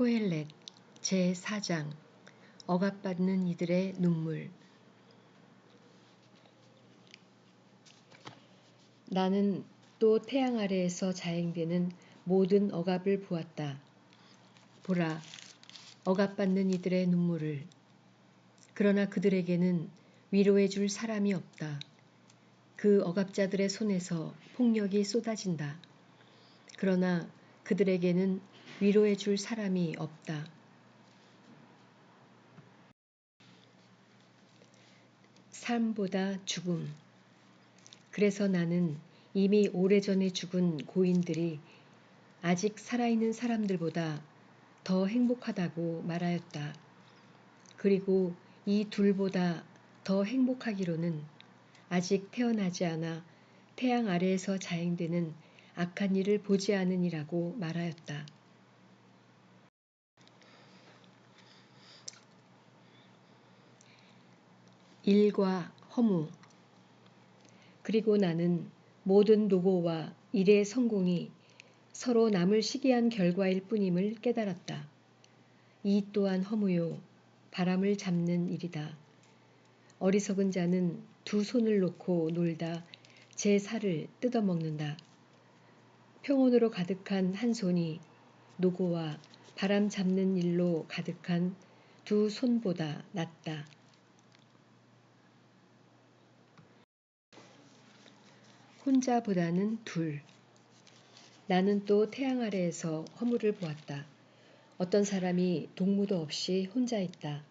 코엘렛 제4장 억압받는 이들의 눈물 나는 또 태양 아래에서 자행되는 모든 억압을 보았다. 보라, 억압받는 이들의 눈물을. 그러나 그들에게는 위로해 줄 사람이 없다. 그 억압자들의 손에서 폭력이 쏟아진다. 그러나 그들에게는 위로해 줄 사람이 없다. 삶보다 죽음. 그래서 나는 이미 오래전에 죽은 고인들이 아직 살아있는 사람들보다 더 행복하다고 말하였다. 그리고 이 둘보다 더 행복하기로는 아직 태어나지 않아 태양 아래에서 자행되는 악한 일을 보지 않으니라고 말하였다. 일과 허무 그리고 나는 모든 노고와 일의 성공이 서로 남을 시기한 결과일 뿐임을 깨달았다. 이 또한 허무요 바람을 잡는 일이다. 어리석은 자는 두 손을 놓고 놀다 제 살을 뜯어먹는다. 평온으로 가득한 한 손이 노고와 바람 잡는 일로 가득한 두 손보다 낫다. 혼자보다는 둘. 나는 또 태양 아래에서 허물을 보았다. 어떤 사람이 동무도 없이 혼자 있다.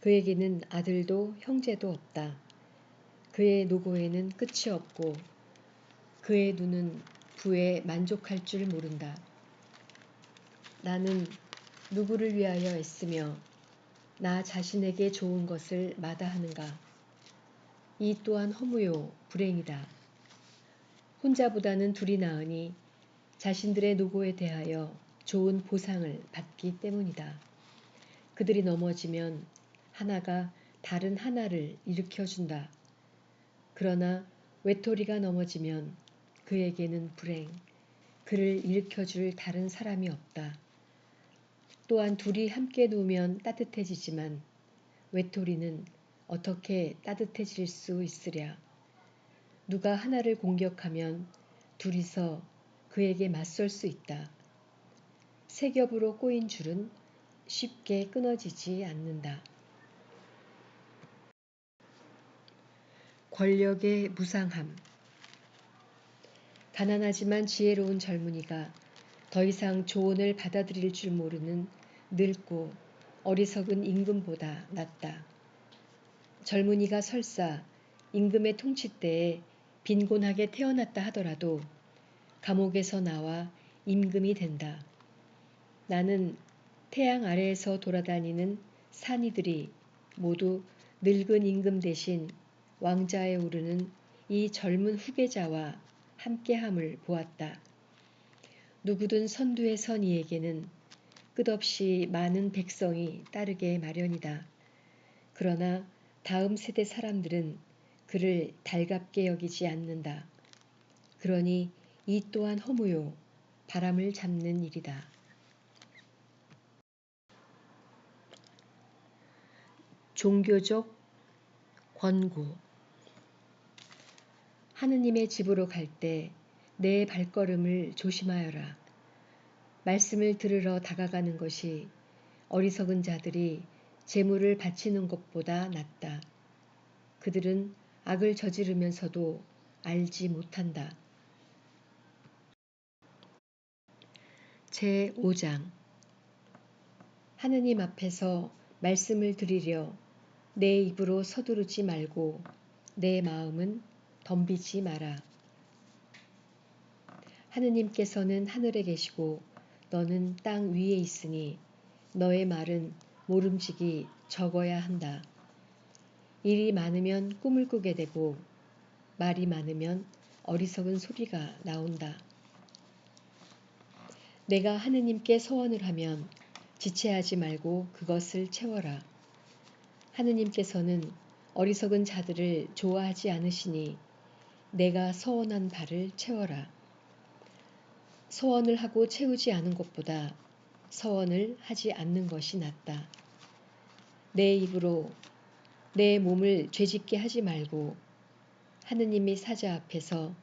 그에게는 아들도 형제도 없다. 그의 노고에는 끝이 없고 그의 눈은 부에 만족할 줄 모른다. 나는 누구를 위하여 애쓰며 나 자신에게 좋은 것을 마다하는가. 이 또한 허무요 불행이다. 혼자보다는 둘이 나으니 자신들의 노고에 대하여 좋은 보상을 받기 때문이다. 그들이 넘어지면 하나가 다른 하나를 일으켜준다. 그러나 외톨이가 넘어지면 그에게는 불행, 그를 일으켜줄 다른 사람이 없다. 또한 둘이 함께 누우면 따뜻해지지만 외톨이는 어떻게 따뜻해질 수 있으랴. 누가 하나를 공격하면 둘이서 그에게 맞설 수 있다. 세 겹으로 꼬인 줄은 쉽게 끊어지지 않는다. 권력의 무상함. 가난하지만 지혜로운 젊은이가 더 이상 조언을 받아들일 줄 모르는 늙고 어리석은 임금보다 낫다. 젊은이가 설사 임금의 통치 때에 빈곤하게 태어났다 하더라도 감옥에서 나와 임금이 된다. 나는 태양 아래에서 돌아다니는 산이들이 모두 늙은 임금 대신 왕자에 오르는 이 젊은 후계자와 함께함을 보았다. 누구든 선두에 선 이에게는 끝없이 많은 백성이 따르게 마련이다. 그러나 다음 세대 사람들은 그를 달갑게 여기지 않는다. 그러니 이 또한 허무요 바람을 잡는 일이다. 종교적 권고 하느님의 집으로 갈 때 내 발걸음을 조심하여라. 말씀을 들으러 다가가는 것이 어리석은 자들이 재물을 바치는 것보다 낫다. 그들은 악을 저지르면서도 알지 못한다. 제5장 하느님 앞에서 말씀을 드리려 내 입으로 서두르지 말고 내 마음은 덤비지 마라. 하느님께서는 하늘에 계시고 너는 땅 위에 있으니 너의 말은 모름지기 적어야 한다. 일이 많으면 꿈을 꾸게 되고 말이 많으면 어리석은 소리가 나온다. 내가 하느님께 소원을 하면 지체하지 말고 그것을 채워라. 하느님께서는 어리석은 자들을 좋아하지 않으시니 내가 소원한 바를 채워라. 소원을 하고 채우지 않은 것보다 서원을 하지 않는 것이 낫다. 내 입으로 내 몸을 죄짓게 하지 말고 하느님이 사자 앞에서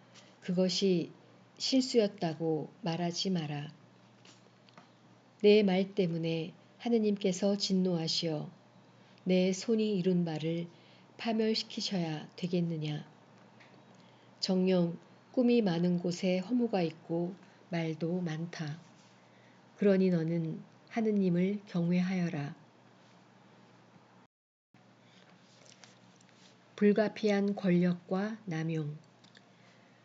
그것이 실수였다고 말하지 마라. 내 말 때문에 하느님께서 진노하시어 내 손이 이룬 바를 파멸시키셔야 되겠느냐. 정령 꿈이 많은 곳에 허무가 있고 말도 많다. 그러니 너는 하느님을 경외하여라. 불가피한 권력과 남용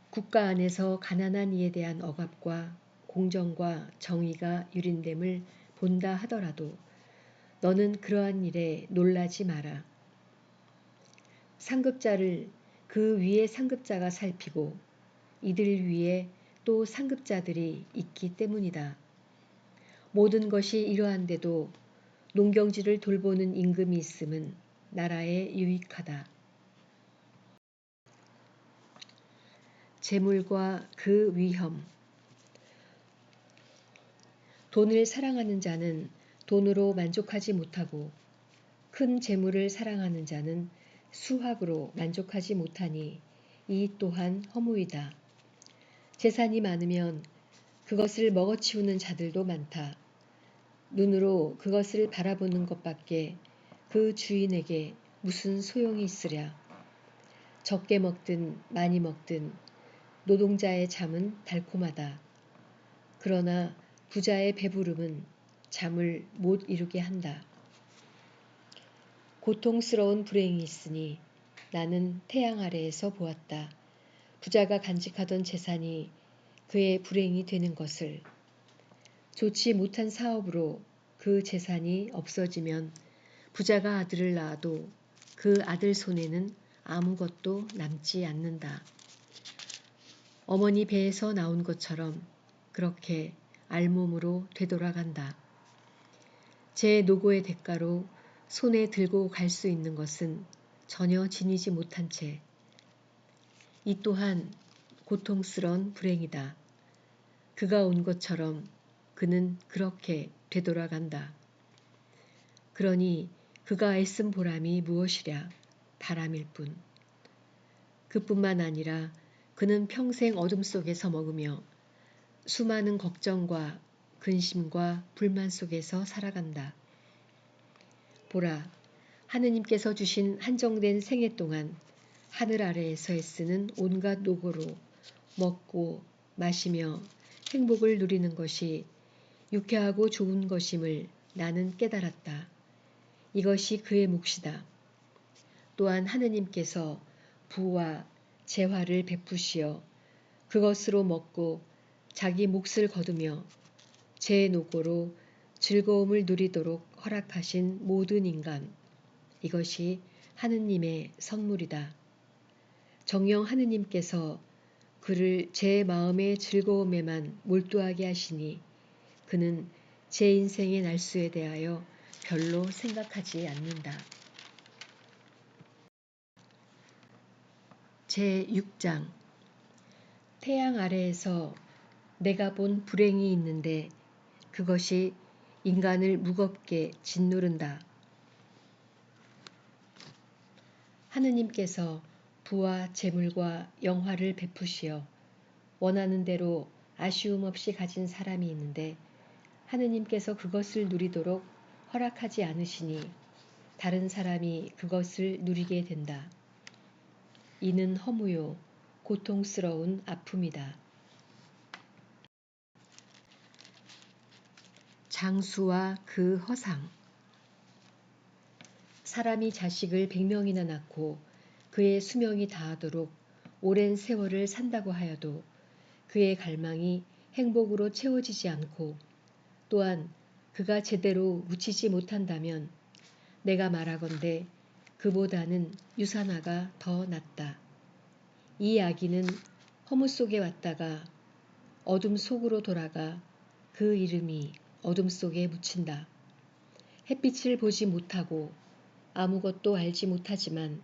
국가 안에서 가난한 이에 대한 억압과 공정과 정의가 유린됨을 본다 하더라도 너는 그러한 일에 놀라지 마라. 상급자를 그 위에 상급자가 살피고 이들 위에 또 상급자들이 있기 때문이다. 모든 것이 이러한데도 농경지를 돌보는 임금이 있음은 나라에 유익하다. 재물과 그 위험 돈을 사랑하는 자는 돈으로 만족하지 못하고 큰 재물을 사랑하는 자는 수학으로 만족하지 못하니 이 또한 허무이다. 재산이 많으면 그것을 먹어치우는 자들도 많다. 눈으로 그것을 바라보는 것밖에 그 주인에게 무슨 소용이 있으랴. 적게 먹든 많이 먹든 노동자의 잠은 달콤하다. 그러나 부자의 배부름은 잠을 못 이루게 한다. 고통스러운 불행이 있으니 나는 태양 아래에서 보았다. 부자가 간직하던 재산이 그의 불행이 되는 것을 좋지 못한 사업으로 그 재산이 없어지면 부자가 아들을 낳아도 그 아들 손에는 아무것도 남지 않는다. 어머니 배에서 나온 것처럼 그렇게 알몸으로 되돌아간다. 제 노고의 대가로 손에 들고 갈 수 있는 것은 전혀 지니지 못한 채 이 또한 고통스런 불행이다. 그가 온 것처럼 그는 그렇게 되돌아간다. 그러니 그가 애쓴 보람이 무엇이랴 바람일 뿐. 그뿐만 아니라 그는 평생 어둠 속에서 먹으며 수많은 걱정과 근심과 불만 속에서 살아간다. 보라, 하느님께서 주신 한정된 생애 동안 하늘 아래에서 애쓰는 온갖 노고로 먹고 마시며 행복을 누리는 것이 유쾌하고 좋은 것임을 나는 깨달았다. 이것이 그의 몫이다. 또한 하느님께서 부와 재화를 베푸시어 그것으로 먹고 자기 몫을 거두며 제 노고로 즐거움을 누리도록 허락하신 모든 인간. 이것이 하느님의 선물이다. 정령 하느님께서 그를 제 마음의 즐거움에만 몰두하게 하시니 그는 제 인생의 날수에 대하여 별로 생각하지 않는다. 제6장 태양 아래에서 내가 본 불행이 있는데 그것이 인간을 무겁게 짓누른다. 하느님께서 부와 재물과 영화를 베푸시어 원하는 대로 아쉬움 없이 가진 사람이 있는데 하느님께서 그것을 누리도록 허락하지 않으시니 다른 사람이 그것을 누리게 된다. 이는 허무요 고통스러운 아픔이다. 장수와 그 허상 사람이 자식을 백명이나 낳고 그의 수명이 다하도록 오랜 세월을 산다고 하여도 그의 갈망이 행복으로 채워지지 않고 또한 그가 제대로 묻히지 못한다면 내가 말하건대 그보다는 유산화가 더 낫다. 이 아기는 허무 속에 왔다가 어둠 속으로 돌아가 그 이름이 어둠 속에 묻힌다. 햇빛을 보지 못하고 아무것도 알지 못하지만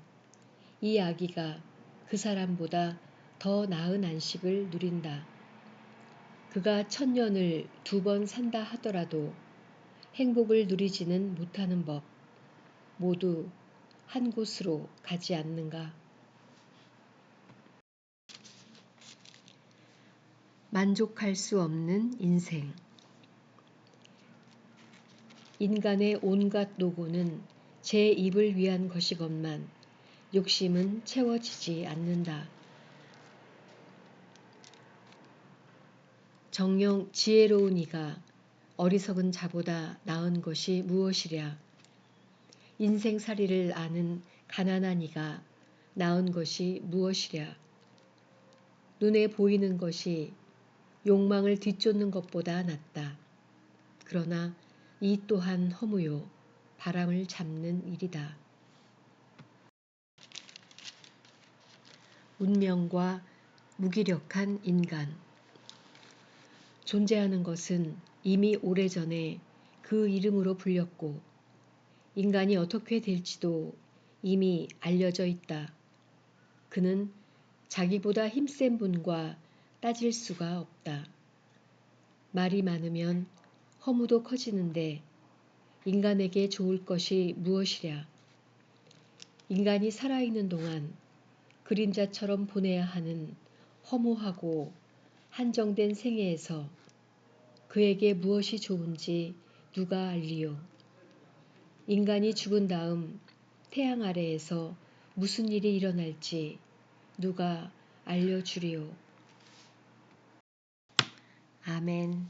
이 아기가 그 사람보다 더 나은 안식을 누린다. 그가 천년을 두 번 산다 하더라도 행복을 누리지는 못하는 법 모두 한 곳으로 가지 않는가? 만족할 수 없는 인생 인간의 온갖 노고는 제 입을 위한 것이건만 욕심은 채워지지 않는다. 정령 지혜로운 이가 어리석은 자보다 나은 것이 무엇이랴. 인생살이를 아는 가난한 이가 나은 것이 무엇이랴. 눈에 보이는 것이 욕망을 뒤쫓는 것보다 낫다. 그러나 이 또한 허무요 바람을 잡는 일이다. 운명과 무기력한 인간 존재하는 것은 이미 오래전에 그 이름으로 불렸고 인간이 어떻게 될지도 이미 알려져 있다. 그는 자기보다 힘센 분과 따질 수가 없다. 말이 많으면 허무도 커지는데 인간에게 좋을 것이 무엇이랴. 인간이 살아있는 동안 그림자처럼 보내야 하는 허무하고 한정된 생애에서 그에게 무엇이 좋은지 누가 알리요. 인간이 죽은 다음 태양 아래에서 무슨 일이 일어날지 누가 알려주리요. 아멘.